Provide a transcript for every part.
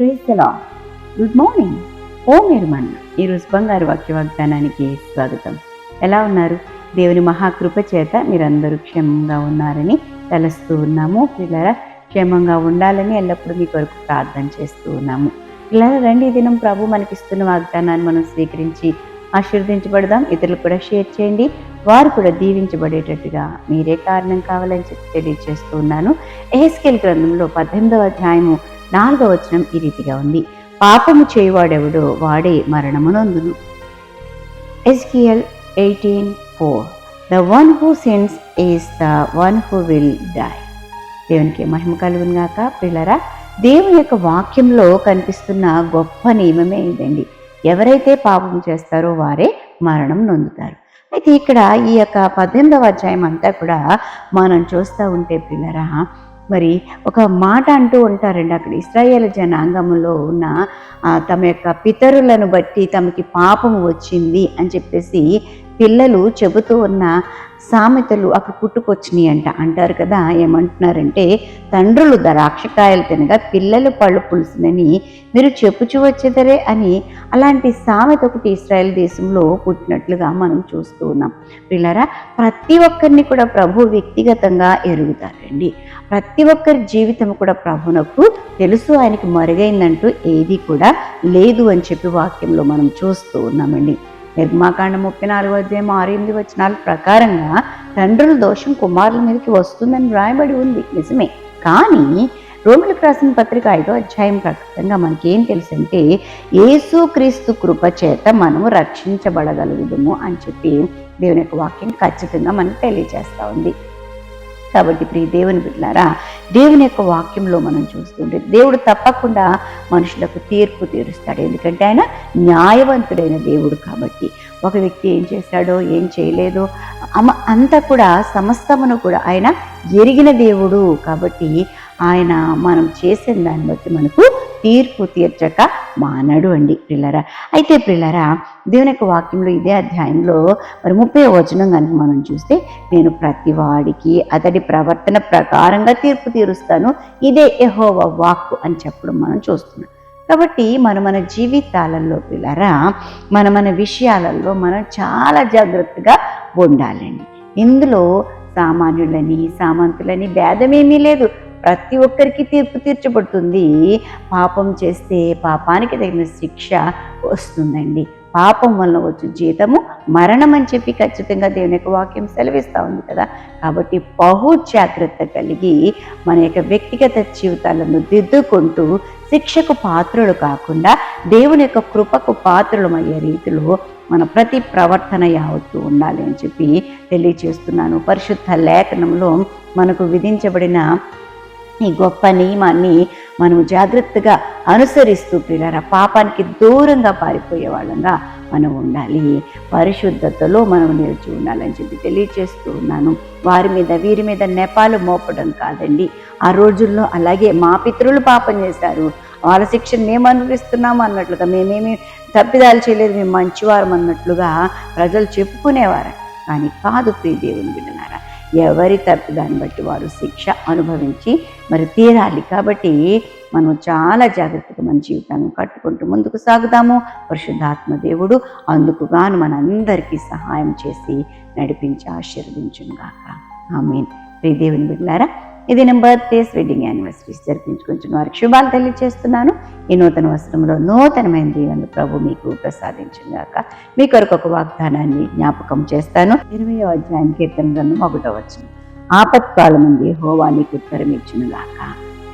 Praise the good morning ఓ మీరు మన్న ఈరోజు బంగారు వాక్య వాగ్దానానికి స్వాగతం. ఎలా ఉన్నారు? దేవుని మహాకృప చేత మీరందరూ క్షేమంగా ఉన్నారని తలస్తూ ఉన్నాము. పిల్లల క్షేమంగా ఉండాలని ఎల్లప్పుడూ మీ కొరకు ప్రార్థన చేస్తూ ఉన్నాము. ఇలా రండి. దినం ప్రభు మనకిస్తున్న వాగ్దానాన్ని మనం స్వీకరించి ఆశీర్వదించబడదాం. ఇతరులు కూడా షేర్ చేయండి. వారు కూడా దీవించబడేటట్టుగా మీరే కారణం కావాలని చెప్పి తెలియజేస్తూ ఉన్నాను. ఎహెస్కెల్ గ్రంథంలో పద్దెనిమిదవ అధ్యాయము నాలుగవ వచనం ఈ రీతిగా ఉంది. పాపము చేయవాడెవడో వాడే మరణమునందును. Ezekiel eighteen four. The one who sins is the one who will die. దేవునికి మహిమ కలుగునుగాక పిల్లరా దేవుని యొక్క వాక్యంలో కనిపిస్తున్న గొప్ప నియమమే ఇదండి. ఎవరైతే పాపం చేస్తారో వారే మరణం నొందుతారు. అయితే ఇక్కడ ఈ యొక్క పద్దెనిమిదవ అధ్యాయం అంతా కూడా మనం చూస్తూ ఉంటే పిల్లరా మరి ఒక మాట అంటూ ఉంటారండి అక్కడ ఇస్రాయేల్ జనాంగంలో ఉన్న తమ యొక్క పితరులను బట్టి తమకి పాపం వచ్చింది అని చెప్పేసి పిల్లలు చెబుతూ ఉన్న సామెతలు అక్కడ పుట్టుకొచ్చినాయి అంట. అంటారు కదా ఏమంటున్నారంటే తండ్రులు ద్రాక్షకాయలు తినగా పిల్లలు పళ్ళు పులుసునని మీరు చెప్పుచు వచ్చేదరే అని అలాంటి సామెత ఒకటి ఇస్రాయల్ దేశంలో పుట్టినట్లుగా మనం చూస్తూ ఉన్నాం. పిల్లరా ప్రతి ఒక్కరిని కూడా ప్రభు వ్యక్తిగతంగా ఎరుగుతారండి. ప్రతి ఒక్కరి జీవితం కూడా ప్రభునకు తెలుసు ఆయనకి మరుగైందంటూ ఏది కూడా లేదు అని చెప్పి వాక్యంలో మనం చూస్తూ ఉన్నామండి. నిర్మాకాండ ముప్పై నాలుగు అధ్యాయం ఆరు ఎనిమిది వచనాల ప్రకారంగా తండ్రుల దోషం కుమారుల మీదకి వస్తుందని వ్రాయబడి ఉంది. నిజమే. కానీ రోమిలకు రాసిన పత్రిక ఐదో అధ్యాయం ప్రకారంగా మనకేం తెలుసంటే యేసుక్రీస్తు కృప చేత మనము రక్షించబడగలుగుదము అని చెప్పి దేవుని యొక్క వాక్యం ఖచ్చితంగా మనకు తెలియజేస్తూ ఉంది. కాబట్టి ప్రియ దేవుని బిడ్డారా దేవుని యొక్క వాక్యంలో మనం చూస్తుంటే దేవుడు తప్పకుండా మనుషులకు తీర్పు తీరుస్తాడు. ఎందుకంటే ఆయన న్యాయవంతుడైన దేవుడు కాబట్టి. ఒక వ్యక్తి ఏం చేశాడో ఏం చేయలేదో అంతా కూడా సమస్తమును కూడా ఆయన ఎరిగిన దేవుడు కాబట్టి ఆయన మనం చేసిన దాన్ని బట్టి మనకు తీర్పు తీర్చక మానడు అండి ప్రిల్లరా అయితే ప్రిల్లరా దేవుని యొక్క వాక్యంలో ఇదే అధ్యాయంలో మరి ముప్పై వచనం కనుక మనం చూస్తే నేను ప్రతివాడికి అతడి ప్రవర్తన ప్రకారంగా తీర్పు తీరుస్తాను. ఇదే ఎహోవ వాక్కు అని చెప్పడం మనం చూస్తున్నాం. కాబట్టి మన మన జీవితాలలో పిల్లరా మన మన విషయాలలో మనం చాలా జాగ్రత్తగా ఉండాలండి. ఇందులో సామాన్యులని సామంతులని భేదమేమీ లేదు. ప్రతి ఒక్కరికి తీర్పు తీర్చబడుతుంది. పాపం చేస్తే పాపానికి తగిన శిక్ష వస్తుందండి. పాపం వల్ల వచ్చు జీతము మరణం అని చెప్పి ఖచ్చితంగా దేవుని యొక్క వాక్యం సెలవిస్తూ ఉంది కదా. కాబట్టి బహు జాగ్రత్త కలిగి మన యొక్క వ్యక్తిగత జీవితాలను దిద్దుకుంటూ శిక్షకు పాత్రలు కాకుండా దేవుని యొక్క కృపకు పాత్రలమయ్యే రీతిలో మన ప్రతి ప్రవర్తన యావత్తు ఉండాలి అని చెప్పి తెలియచేస్తున్నాను. పరిశుద్ధ లేఖనంలో మనకు విధించబడిన ఈ గొప్ప నియమాన్ని మనం జాగ్రత్తగా అనుసరిస్తూ పిల్లరా పాపానికి దూరంగా పారిపోయే వాళ్ళంగా మనం ఉండాలి. పరిశుద్ధతలో మనం నిలిచి ఉండాలని చెప్పి తెలియచేస్తూ ఉన్నాను. వారి మీద వీరి మీద నెపాలు మోపడం కాదండి. ఆ రోజుల్లో అలాగే మా పితరులు పాపం చేశారు. వాళ్ళ శిక్షను మేము అనుభవిస్తున్నాము అన్నట్లుగా మేమేమి తప్పిదాలు చేయలేదు మేము మంచివారం అన్నట్లుగా ప్రజలు చెప్పుకునేవారు. కానీ కాదు ప్రియ దేవుని బిడ్డనారా ఎవరి తప్పిదాన్ని బట్టి వారు శిక్ష అనుభవించి మరి తీరాలి. కాబట్టి మనం చాలా జాగ్రత్తగా మన జీవితాన్ని కట్టుకుంటూ ముందుకు సాగుదాము. పరిశుద్ధాత్మ దేవుడు అందుకు గాను మనందరికీ సహాయం చేసి నడిపించి ఆశీర్వదించుగాక ఆమెన్. మీన్ దేవుని బిడ్డారా ఇది నేను బర్త్డేస్ వెడ్డింగ్ యానివర్సరీస్ జరిపించుకుంటున్న వారికి శుభాలు తెలియజేస్తున్నాను ఈ నూతన వస్త్రంలో నూతనమైన దీవెనలు ప్రభు మీకు ప్రసాదించుగాక మీ కొరకు ఒక వాగ్దానాన్ని జ్ఞాపకం చేస్తాను. ఇరవై అధ్యాయం కీర్తన గ్రంథం ఒకటో ఆపత్కాలం ఉంది హోవా నీకు ఉత్తరం ఇచ్చునుగాక.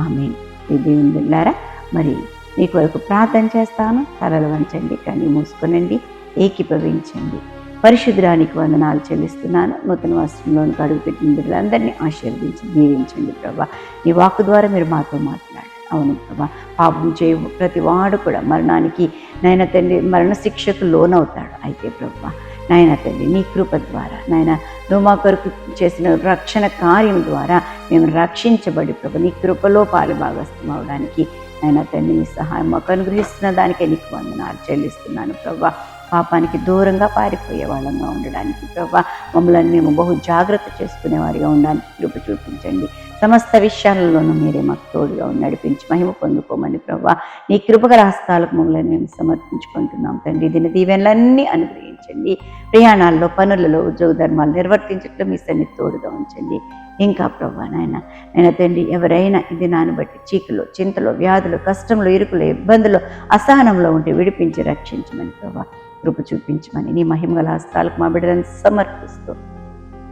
ఆమె ఈ దేవుని బిడ్డారా మరి మీ కొరకు ప్రార్థన చేస్తాను. తలలు వంచండి కానీ మూసుకొనండి ఏకీభవించండి. పరిశుద్ధానికి వందనాలు చెల్లిస్తున్నాను. నూతన వస్త్రంలోని కడుగు పెట్టిన బిడ్డలందరినీ ఆశీర్వదించి దీవించండి ప్రభా. నీ వాక్కు ద్వారా మీరు మాతో మాట్లాడండి అవును ప్రభా. పాపం చేయ ప్రతి వాడు కూడా మరణానికి నాయన తండ్రి మరణ శిక్షకు లోనవుతాడు అయితే ప్రభా. నాయన తండ్రి నీ కృప ద్వారా నాయన నువ్వు మా కొరకు చేసిన రక్షణ కార్యం ద్వారా మేము రక్షించబడి ప్రభు నీ కృపలో పాలు భాగస్థం అవడానికి నాయన తండ్రి నీ సహాయం మాకు అనుగ్రహిస్తున్న దానికే నీకు వందనాలు చెల్లిస్తున్నాను ప్రభా. పాపానికి దూరంగా పారిపోయే వాళ్ళంగా ఉండడానికి ప్రభా మమ్మల్ని మేము బహు జాగ్రత్త చేసుకునేవారిగా ఉండడానికి కృప చూపించండి. సమస్త విషయాలలోనూ మీరే మాకు తోడుగా నడిపించి మహిమ పొందుకోమని ప్రభా నీ కృపగల హస్తాలకు మమ్మల్ని మేము సమర్పించుకుంటున్నాం తండ్రి. దీని దీవెనలన్నీ అనుగ్రహించండి. ప్రయాణాల్లో పనులలో ఉద్యోగ ధర్మాలు నిర్వర్తించట్లు మీ సన్ని తోడుగా ఉంచండి. ఇంకా ప్రభా నాయన నేను తండ్రి ఎవరైనా ఇది నాన్న బట్టి చీకులు చింతలో వ్యాధులు కష్టంలో ఇరుకులు ఇబ్బందులు అసహనంలో ఉంటే విడిపించి రక్షించమని ప్రభా కృప చూపించమని నీ మహిమగల హస్తాలకు మా బిడ్డలను సమర్పిస్తూ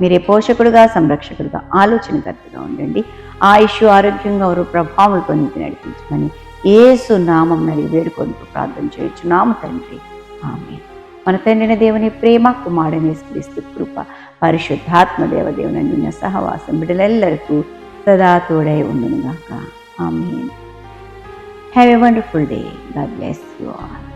మీరే పోషకుడుగా సంరక్షకుడుగా ఆలోచనకర్తగా ఉండండి. ఆయుష్ ఆరోగ్యంగా వారు ప్రభావంతో నింపి నడిపించమని ఏసు నామం నడి వేడుకొంటూ ప్రార్థన చేయొచ్చు నామ తండ్రి. ఆమె మన తండ్రిన దేవుని ప్రేమ కుమారుని క్రీస్తు కృప పరిశుద్ధాత్మ దేవదేవుని నిన్న సహవాసం బిడ్డలెల్లరికూ సదా తోడై ఉండునుగాక. Amen have a wonderful day God bless you all